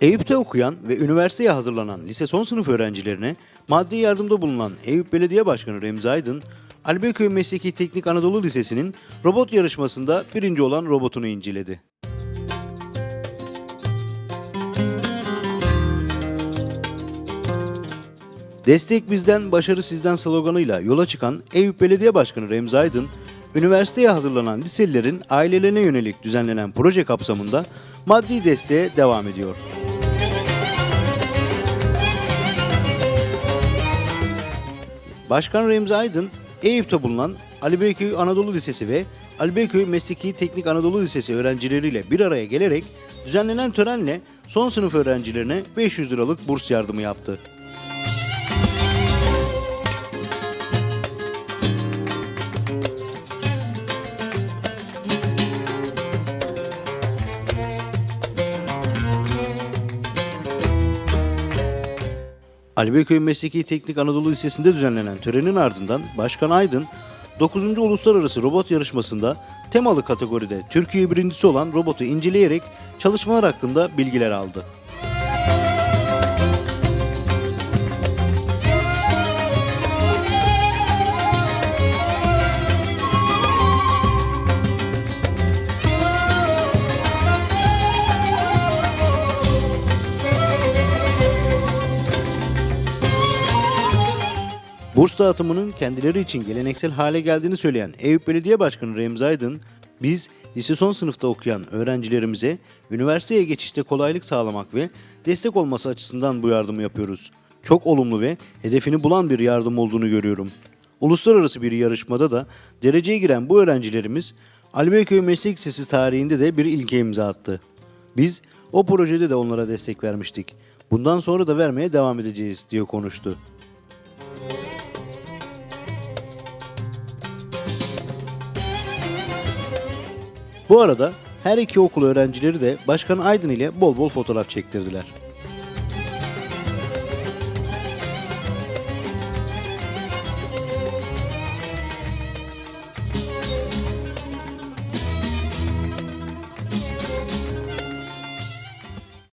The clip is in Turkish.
Eyüp'te okuyan ve üniversiteye hazırlanan lise son sınıf öğrencilerine maddi yardımda bulunan Eyüp Belediye Başkanı Remzi Aydın, Albeköy Mesleki Teknik Anadolu Lisesi'nin robot yarışmasında birinci olan robotunu inceledi. Destek bizden, başarı sizden sloganıyla yola çıkan Eyüp Belediye Başkanı Remzi Aydın, üniversiteye hazırlanan liselilerin ailelerine yönelik düzenlenen proje kapsamında maddi desteğe devam ediyor. Başkan Remzi Aydın, Eyüp'te bulunan Ali Beyköy Anadolu Lisesi ve Ali Beyköy Mesleki Teknik Anadolu Lisesi öğrencileriyle bir araya gelerek düzenlenen törenle son sınıf öğrencilerine 500 liralık burs yardımı yaptı. Ali Beyköy Mesleki Teknik Anadolu Lisesi'nde düzenlenen törenin ardından Başkan Aydın 9. Uluslararası Robot Yarışması'nda temalı kategoride Türkiye birincisi olan robotu inceleyerek çalışmalar hakkında bilgiler aldı. Burs dağıtımının kendileri için geleneksel hale geldiğini söyleyen Eyüp Belediye Başkanı Remzi Aydın, biz lise son sınıfta okuyan öğrencilerimize üniversiteye geçişte kolaylık sağlamak ve destek olması açısından bu yardımı yapıyoruz. Çok olumlu ve hedefini bulan bir yardım olduğunu görüyorum. Uluslararası bir yarışmada da dereceye giren bu öğrencilerimiz Albeköy Meslek Lisesi tarihinde de bir ilke imza attı. Biz o projede de onlara destek vermiştik. Bundan sonra da vermeye devam edeceğiz diye konuştu. Bu arada her iki okul öğrencileri de Başkan Aydın ile bol bol fotoğraf çektirdiler.